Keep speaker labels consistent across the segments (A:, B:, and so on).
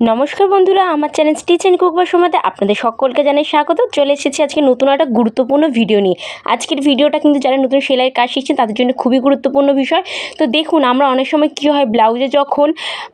A: নমস্কার বন্ধুরা, আমার চ্যানেল স্টিচ অ্যান্ড কুক সময়তে আপনাদের সকলকে জানাই স্বাগত। চলে এসেছি আজকে নতুন একটা গুরুত্বপূর্ণ ভিডিও নিয়ে। আজকের ভিডিওটা কিন্তু যারা নতুন সেলাইয়ের কাজ শিখছেন, তাদের জন্য খুবই গুরুত্বপূর্ণ বিষয়। তো দেখুন, আমরা অনেক সময় কী হয় ব্লাউজে যখন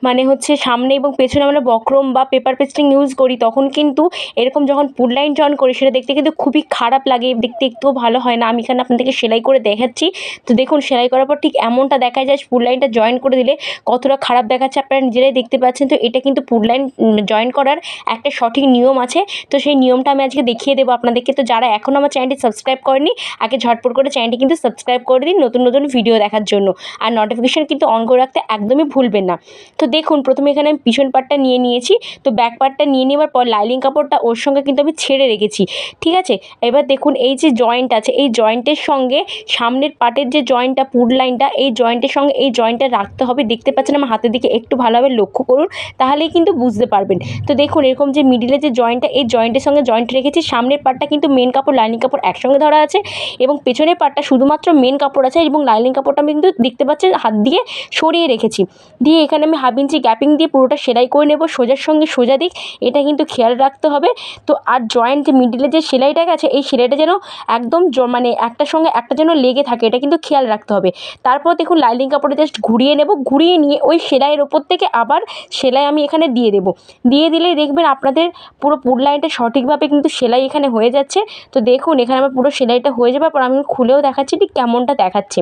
A: মানে হচ্ছে সামনে এবং পেছনে আমরা বক্রম বা পেপার পেস্টিং ইউজ করি, তখন কিন্তু এরকম যখন পুল লাইন জয়েন করি, সেটা দেখতে কিন্তু খুবই খারাপ লাগে। দেখতে একটুও ভালো হয় না। আমি এখানে আপনাদেরকে সেলাই করে দেখাচ্ছি। তো দেখুন, সেলাই করার পর ঠিক এমনটা দেখা যায় পুল লাইনটা জয়েন করে দিলে কতটা খারাপ দেখাচ্ছে আপনারা নিজেরাই দেখতে পাচ্ছেন। তো এটা কিন্তু পুল লাইন জয়েন করার একটা সঠিক নিয়ম আছে। তো সেই নিয়মটা আমি আজকে দেখিয়ে দেবো আপনাদেরকে। তো যারা এখনও আমার চ্যানেলটি সাবস্ক্রাইব করেনি আগে ঝটপট করে চ্যানেলটি কিন্তু সাবস্ক্রাইব করে দিন নতুন নতুন ভিডিও দেখার জন্য। আর নোটিফিকেশান কিন্তু অন করে রাখতে একদমই ভুলবেন না। তো দেখুন, প্রথমে এখানে আমি পিছন পার্টটা নিয়ে নিয়েছি। তো ব্যাক পার্টটা নিয়ে নেওয়ার পর লাইলিং কাপড়টা ওর সঙ্গে কিন্তু আমি ছেড়ে রেখেছি। ঠিক আছে? এবার দেখুন, এই যে জয়েন্ট আছে, এই জয়েন্টের সঙ্গে সামনের পার্টের যে জয়েন্টটা পুর লাইনটা এই জয়েন্টের সঙ্গে এই জয়েন্টটা রাখতে হবে। দেখতে পাচ্ছেন আমার হাতের দিকে একটু ভালোভাবে লক্ষ্য করুন। তাহলেই কিন্তু বুঝতে পারবেন। তো দেখুন, এরকম যে মিডিলে যে জয়েন্টটা এই জয়েন্টের সঙ্গে জয়েন্ট রেখেছি, সামনের পার্টটা কিন্তু মেন কাপড় লাইনিং কাপড় একসঙ্গে ধরা আছে এবং পেছনের পার্টটা শুধুমাত্র মেন কাপড় আছে এবং লাইনিং কাপড়টা আমি কিন্তু দেখতে পাচ্ছেন, হাত দিয়ে সরিয়ে রেখেছি। দিয়ে এখানে আমি হাফ ইঞ্চি গ্যাপিং দিয়ে পুরোটা সেলাই করে নেব, সোজার সঙ্গে সোজা দিক, এটা কিন্তু খেয়াল রাখতে হবে। তো আর জয়েন্ট যে মিডিলে যে সেলাইটা গেছে, এই সেলাইটা যেন একদম মানে একটার সঙ্গে একটা যেন লেগে থাকে, এটা কিন্তু খেয়াল রাখতে হবে। তারপর দেখুন লাইনিং কাপড়ে জাস্ট ঘুরিয়ে নেব, ঘুরিয়ে নিয়ে ওই সেলাইয়ের ওপর থেকে আবার সেলাই আমি এখানে দিয়ে দেবো। দিয়ে দিলেই দেখবেন আপনাদের পুরো পুর লাইনটা সঠিকভাবে কিন্তু সেলাই এখানে হয়ে যাচ্ছে। তো দেখুন, এখানে আমার পুরো সেলাইটা হয়ে যাবার পর আমি খুলেও দেখাচ্ছি ঠিক কেমনটা দেখাচ্ছে।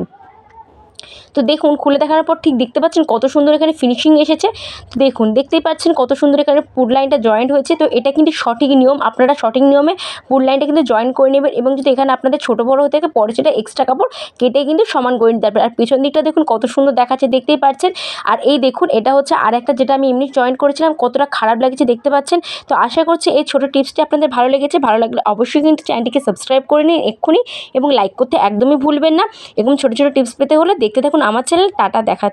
A: তো দেখুন, খুলে দেখার পর ঠিক দেখতে পাচ্ছেন কত সুন্দর এখানে ফিনিশিং এসেছে। তো দেখুন, দেখতেই পাচ্ছেন কত সুন্দর এখানে পুর লাইনটা জয়েন্ট হয়েছে। তো এটা কিন্তু সঠিক নিয়ম, আপনারা সঠিক নিয়মে পুর লাইনটা কিন্তু জয়েন করে নেবেন এবং যদি এখানে আপনাদের ছোটো বড়ো হতে থাকে, পরে সেটা এক্সট্রা কাপড়, কেটে কিন্তু সমান করে নিতে আর পিছন দিকটা দেখুন কত সুন্দর দেখাচ্ছে, দেখতেই পাচ্ছেন। আর এই দেখুন, এটা হচ্ছে আর একটা যেটা আমি এমনি জয়েন করেছিলাম, কতটা খারাপ লাগছে দেখতে পাচ্ছেন। তো আশা করছি এই ছোটো টিপসটি আপনাদের ভালো লেগেছে। ভালো লাগলে অবশ্যই কিন্তু চ্যানেলটিকে সাবস্ক্রাইব করে নিন এক্ষুনি এবং লাইক করতে একদমই ভুলবেন না। এবং ছোটো ছোটো টিপস পেতে হলে দেখতে থাকুন। আমার চ্যানেল টাটা দেখা